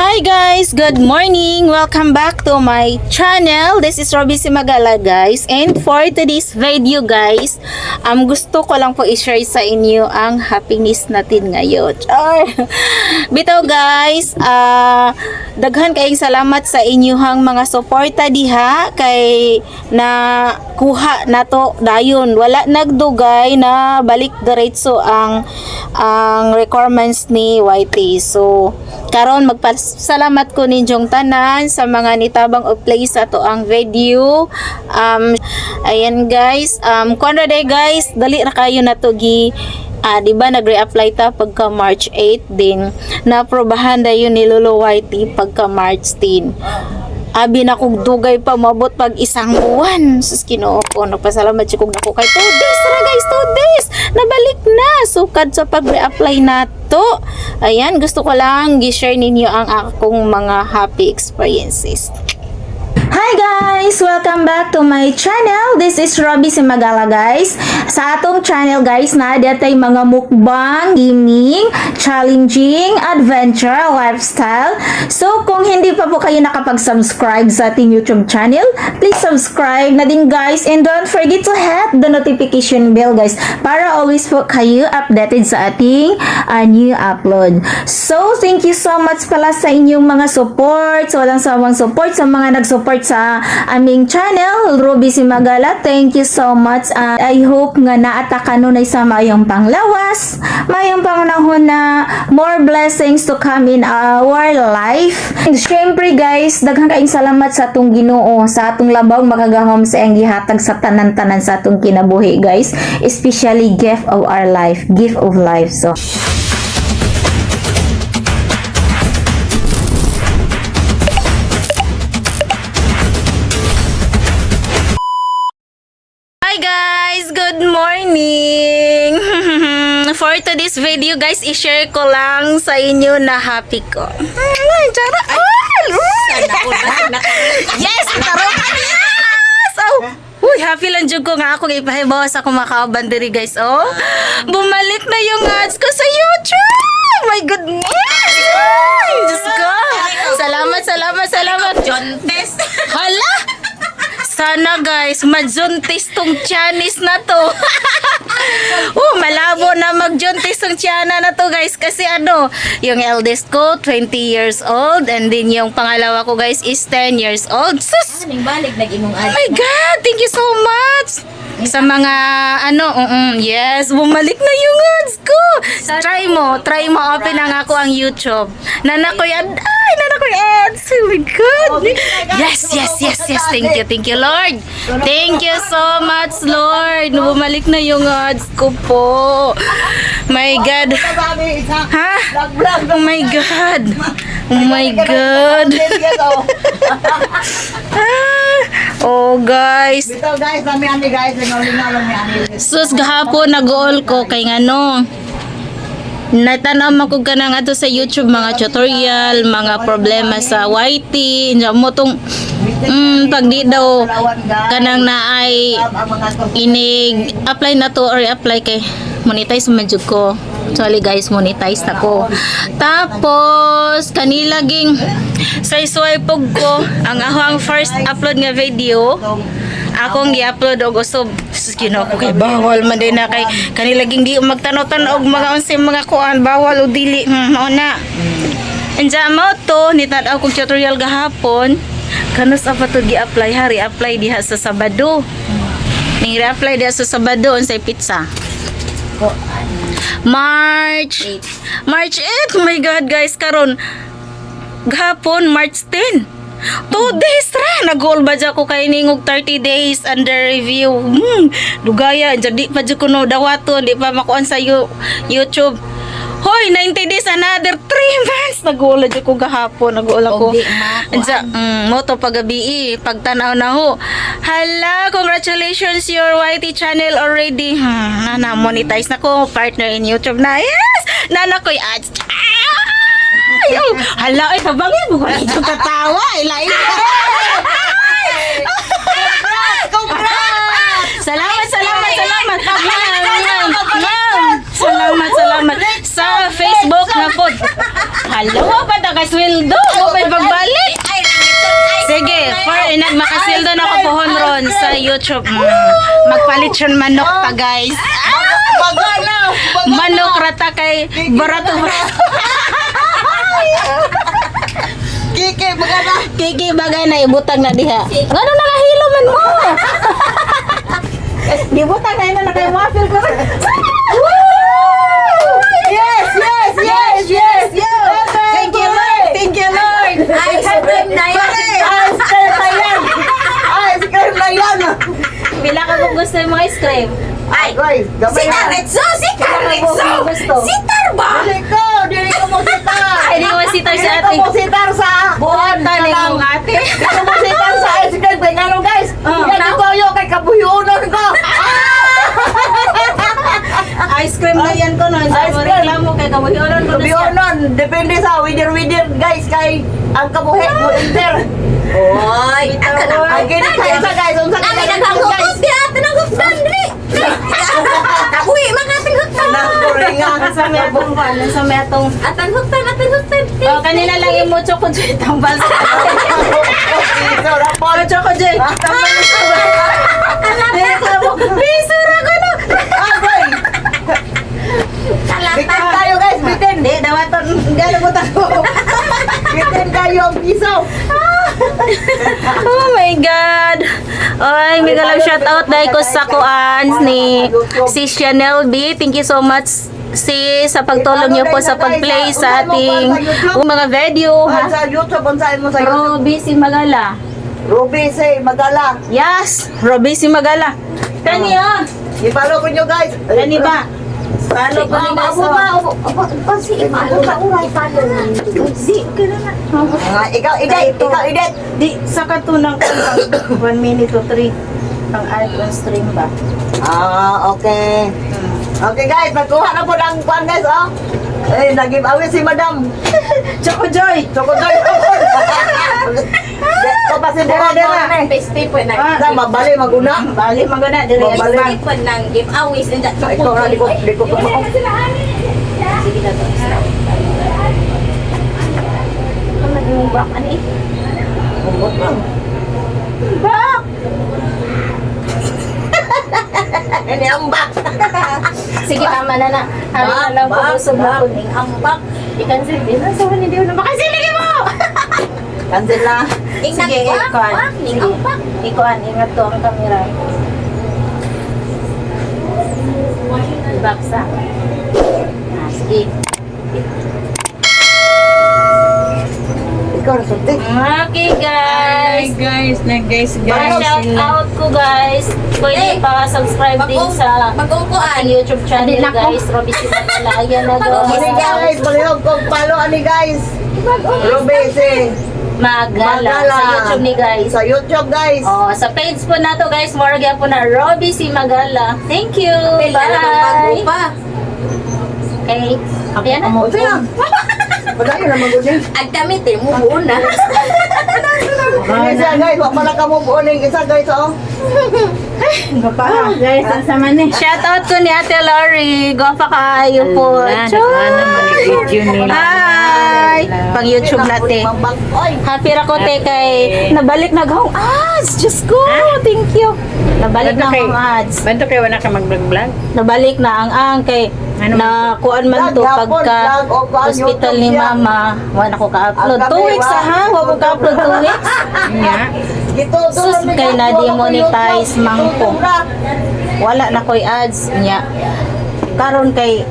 Hi guys! Good morning! Welcome back to my channel. This is Robby Simagala guys. And for today's video guys, um, gusto ko lang po i-share sa inyo ang happiness natin ngayon. Char! Bitaw guys, ah, daghan kayong salamat sa inyong mga suporta diha kay na kuha na to dayon. Wala nagdugay na balik diretso ang ang requirements ni YT. So, karon magpasalamat ko ninyong tanan sa mga nitabang og play sa to ang video. Um, ayan guys, um, kuan day guys, dali ra kayo na to Ah, di ba nag-reapply ta pagka March 8 din. Naprobahan dayon ni Lolo YT pagka March 10. Abi na kog dugay pa mabot pag isang buwan. Sus Ginoo ko, nagpasalamat siya kog nako kay 2 days ra guys, 2 days. Nabalik na sukad sa pag-reapply nato. Ayan, gusto ko lang gi-share ninyo ang akong mga happy experiences. Hi guys! Welcome back to my channel. This is Robby Simagala guys. Sa atong channel guys na datay mga mukbang, gaming, challenging, adventure, lifestyle. So kung hindi pa po kayo nakapag-subscribe sa ating YouTube channel, please subscribe na din guys and don't forget to hit the notification bell guys para always po kayo updated sa ating uh, new upload. So thank you so much pala sa inyong mga support, sa walang sawang support sa mga nag-support sa aming channel, Ruby Simagala. Thank you so much. Uh, I hope nga naataka nun ay sa mayong panglawas, mayong pangunahon na more blessings to come in our life. And syempre guys, daghang kaing salamat sa atong Ginoo sa atong labaw makagahom sa ang gihatag sa tanan-tanan sa atong kinabuhi guys. Especially gift of our life, gift of life. So guys! Good morning! For today's video guys, i-share ko lang sa inyo na happy ko. Ay, Chara! Ay! Yes! Taro ka Yes! Oh! Uy, happy lang dyan ko nga ako ipahibaw sa kumakauban diri guys. Oh, bumalik na yung ads ko sa YouTube! My goodness! Ay, Diyos ko! Salamat, salamat, salamat! John Tess. Sana guys, majuntis tong Chinese na to. oh, malabo na magjuntis tong China na to guys. Kasi ano, yung eldest ko, 20 years old. And then yung pangalawa ko guys is 10 years old. Sus! Aning balik nag-imong Oh my God! Thank you so much! Sa mga, ano, mm yes, bumalik na yung ads mo, try mo, open na nga ako ang YouTube. Nana ko yan, ay, nana ko yung ads. Oh my God! Yes, yes, yes, yes. Thank you, thank you, Lord. Thank you so much, Lord. Bumalik na yung ads ko po. My God. Ha? Oh my God. Oh my God. Ah, oh, guys. Bitaw guys, kami ani guys, lingaw-lingaw lang ni ani. Sus gahapon nag-all ko kay ngano. Natanaw man ko kanang ato sa YouTube mga tutorial, mga problema sa YT, nya mo tong mm, pag di daw kanang naay inig apply na to or apply kay monetize man jud ko. Actually guys, monetize na ko. Tapos kanila ging sa swipe ko ang ahang first upload nga video akong gi-upload og usab Ginoo ko kay bawal man din na kay kanila ging di magtanaw-tanaw og mga unsay mga kuan. Bawal o dili. Hmm, mao na. Anja mo to. Nitanaw kong tutorial gahapon. Kanus apa to gi-apply? Hari apply diha sa Sabado. Ning re-apply diha sa Sabado unsay pizza? March. March 8 oh my god guys karon. Gahapon March 10 Two days ra nag-all ba dyan ko kay ningog 30 days under review. Hmm, dugaya jadi pa jud kuno dawaton, di pa makuan sa you, YouTube. Hoy, 90 days another 3 months nag-uula dyan ko gahapon, nag-uula ko. Ansa, mm, mo to pagabi pagtanaw na ho. Hala, congratulations your YT channel already. Hmm, na monetize na ko, partner in YouTube na. Yes! Nana ko ads. Ayaw! Hala, ay, kabangin mo. Wala ito katawa. Ilain ka. Salamat, salamat, salamat. Ma'am, ma'am. Salamat, salamat. Sa Facebook na po. Hello, pa ta kay Swildo. Mo pa pagbalik. Sige, for inag makasildo na ko pohon ron sa YouTube. Mm. Magpalit yun manok ta guys. Manok rata kay barato barato. Kiki, baga na! Kiki bagay na ibutang na diha. Ngano na lahilo man mo? Di butang na ina na kay waffle ko. Yes, yes, yes, yes, yes! Thank you Lord. Thank you Lord. Ice cream na yan. Ice cream na yan! Ice cream na yan! Bila ka mo gusto yung mga ice cream? Ay, si! Taretso, si Taretso. Gusto. Si Tarba. Dili ko! Dili ko mo sitar! Sitar Dili sa ating mo sitar sa... buwan tani mong ate. Sitar sa ice cream! Kaya no, guys! Oh. Yan ito yung kay kabuyunan ko! Ice cream na yan ko. Sa Ice cream. reklamo kay kabuhionon ko na. Kabuyunan! Depende sa winner-winner guys kay ang kabuhi mo enter. Oy, aka na. Ang gini kayo sa guys! Unsa Kami kayo naghangutos guys? di atin ang hukdan, dili. Uy, magating hukdan. Nakuringan. Sa may atong pan, sa may atong Atang hukdan, atang hukdan. Oh, kanina lang imucho ko dyan tambal sa. Mucho ko dyan. Tambal sa Reklamo. Piso ra ko no. Agoy! Bitin Kalata. tayo guys! Bitin! Hindi, dawaton. Gano mo tako. Bitin kayo ang piso! Oh my God! Ay, mega love shout out dahil ko sa kuan ni si Chanel B. Thank you so much sis sa pagtulong niyo po sa pag-play sa ating mga video. Ha? sa YouTube, unsahin mo sa YouTube. Roby si Magala. Ruby, say, Magala. Yes! Roby si Magala. Kani ah! I-follow ko nyo guys. Kani ba? Follow ko ni guys. Abo ba? Abo abo abo si Imalo ka uray palo. Di ka na na. Ah, ikaw, Idet. Ikaw, Idet. Di, sa katunang ko 1 minute to 3 ang art on stream ba? Ah, okay. Okay guys, magkuha na po ng kwan guys, oh. Eh, nag-give away si Madam. Choco Joy! Choco Joy. Ito pa si Dera Dera. Peste po na. Sa mabali maguna. Bali magana dire. Bali. Peste po nang giveaways and that. Ikaw na, di ko, di ko. Sige na to. Ano eh? Kumot lang. Bak! Ini ang back. Sige, tama na na. Hari na lang po busog na po. Ang ambak. I-cancel din. Sa hindi na makasil lagi mo! Na. Ing Sige, ikuan. ah, Sige. Ikuan, ingat to ang kamera. Baksa. Ah, sige. Ikaw na sulti. Okay, guys. guys, na guys, Pa-shout out ko, guys. Pwede Eh, pa-subscribe din sa aking YouTube channel, guys. Robby Sinagala. Ayan na, Ani guys. guys, palihog kong palo ani guys. Ruby, si Magala. Magala. Sa YouTube ni guys. Sa YouTube guys. Oh, sa page po na to guys, more po na Robby si Magala. Thank you. Pila na Bye. bago pa. Okay. Okay na. O siya. Pagkain na magunin. Ang damit eh, mubuon na. Siya guys, wag pala ka mo buoning isa guys oh. Pa, guys, ang sama ni. Shout out ko ni Ate Lori. Gwapa kayo po. Nila. Hi! Pang YouTube natin. Oy. Happy ra ko te kay nabalik na gahong ads. Diyos ko. Thank you. Nabalik na ang ads. Banto kayo wala ka mag-vlog-vlog? Nabalik na ang ang kay Ano na kuan man to pagka hospital ni mama wala ko ka-upload Ang 2 gabi, weeks ha wa ko ka-upload 2 weeks Sus, kay na demonetize mangko. wala na koy ads niya. Karon kay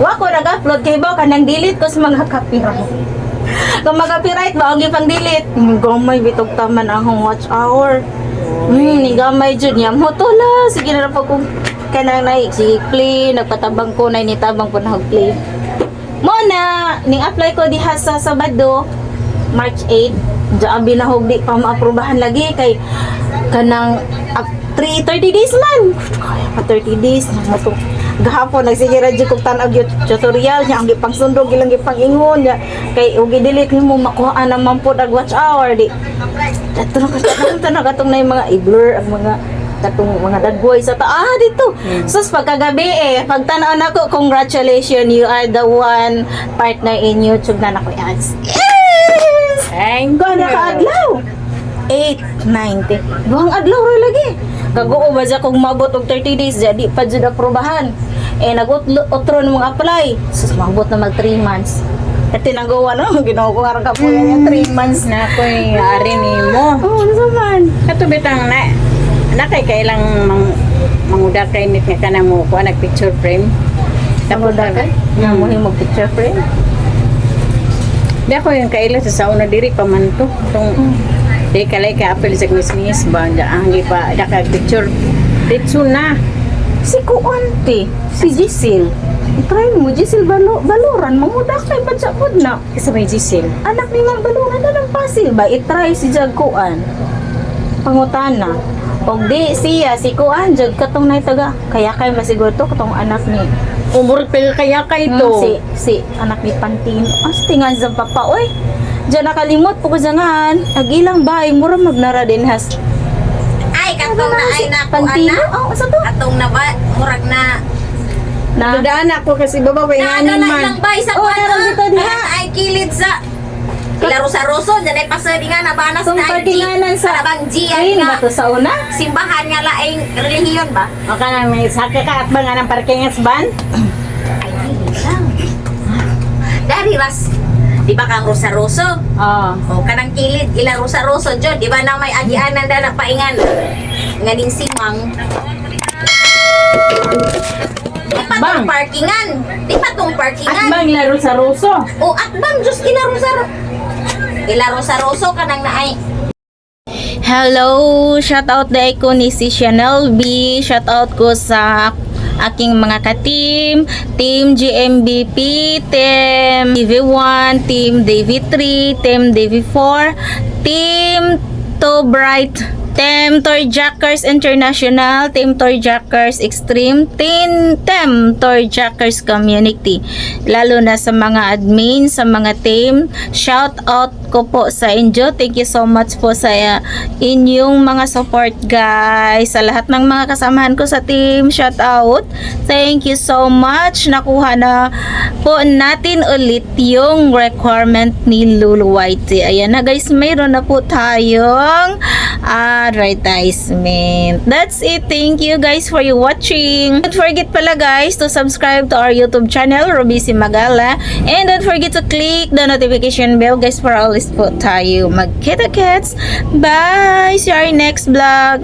wa ko nag-upload kay ba kanang delete ko sa mga copyright. Kung mag-copyright ba ang gipang delete. Gamay bitog taman ang watch hour. Hmm ni gamay jud niya. Mo to la sige na po kung kanang na sige play. Nagpatabang ko na ni tabang po na play. Mo na ning apply ko diha sa Sabado March 8 Diyan binahog di pa maaprubahan lagi kay kanang up 3 30 days man. Pa 30 days mo to. Gahapon nagsigira jud kog tan-og yung tutorial niya ang gipang sundog ilang gipang ingon kay ug delete nimo makuha naman po ang watch hour di. Dato na katong to na katong na mga i-blur ang mga katong mga dagboy sa ta ah dito sus pagkagabi eh pagtanaw nako congratulations you are the one partner in YouTube na nako ads Thank Gana ka adlaw. 8. 90. Buhang adlaw ra lagi. Kaguo ba sa kung mabot og 30 days jadi pa jud aprobahan. Eh nagutron mong apply. Sus mabot na mag 3 months. At tinagawa na, ginawa ko nga ka po yan 3 months na. Na ako'y ari ni mo. Oh, ano naman? Kato bitang na, nakay kailang mang, manguda kay nit nga kanang mo ko nag picture frame. Tapos dagay, nga mo himog picture frame. Di ako yung kaila sa sauna diri pa man to. Tong di kalay ka apel sa kusmis ba ang pa da picture. Ditso na. Si Kuante, si Giselle. Try mo, Giselle Balo, Baloran, manguda kay Badsapod na. Isa may Giselle. Anak ni Mang Baluran na ng pasil ba? I-try si Jagkuan. Pangutana. Og di siya, si Kuan, Jag katong na taga. Kaya kay masiguro to katong anak ni. Umur pa kaya kay Mm, to. si, si anak ni Pantino. As tingan sa papa, oy. Diyan nakalimot po ko zangan. Agilang bahay, mura magnara din has. Ay, katong na ay na ko Pantino? ana. Oh, asa to? Atong na ba, murag na. Na, Daan ako kasi baba ko Na ano yung na man. ilang bay sa Oh, kuwan. naroon dito diha. Ay, ay, kilid sa Ilaro sa Roso, dyan ay pasadi nga na banas Itong na ay G. pagkinganan sa- Parabang G ay, ba nga. to sa una? Simbahan nga laing relihiyon ba? O ka na may saka ka at ba nga ng parkingas ban? Ay, hindi lang. Dari ras, di ba kang Rosaroso? Oo. O kanang kilid, ila Rosaroso dyan. Di ba na may agianan na napaingan? Nga ding simang. Di pa Bang. tong parkingan. Di pa tong At parkingan. bang laro sa ruso? O at bang, Diyos, ila Rosaro. Ila Rosaroso kanang naay. Hello! Shout out dahil ko ni si Chanel B. Shout out ko sa aking mga ka-team. Team GMBP, Team DV1, Team DV3, Team DV4, Team To Bright, Team Toy Jackers International, Team Toy Jackers Extreme, Team Team Toy Jackers Community. Lalo na sa mga admin, sa mga team. Shout out ko po sa inyo. Thank you so much po sa uh, inyong mga support guys. Sa lahat ng mga kasamahan ko sa team, shout out. Thank you so much. Nakuha na po natin ulit yung requirement ni Lulu Whitey. Ayan na guys, mayroon na po tayong advertisement. That's it. Thank you guys for you watching. Don't forget pala guys to subscribe to our YouTube channel, Ruby Magala. And don't forget to click the notification bell guys for always po tayo magkita-kits. Bye! See you our next vlog.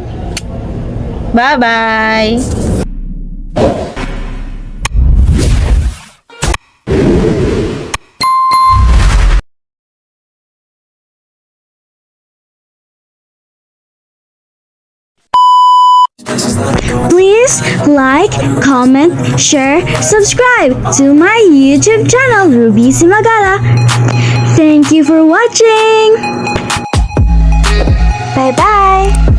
Bye-bye! Please like, comment, share, subscribe to my YouTube channel Ruby Simagala. Thank you for watching. Bye bye.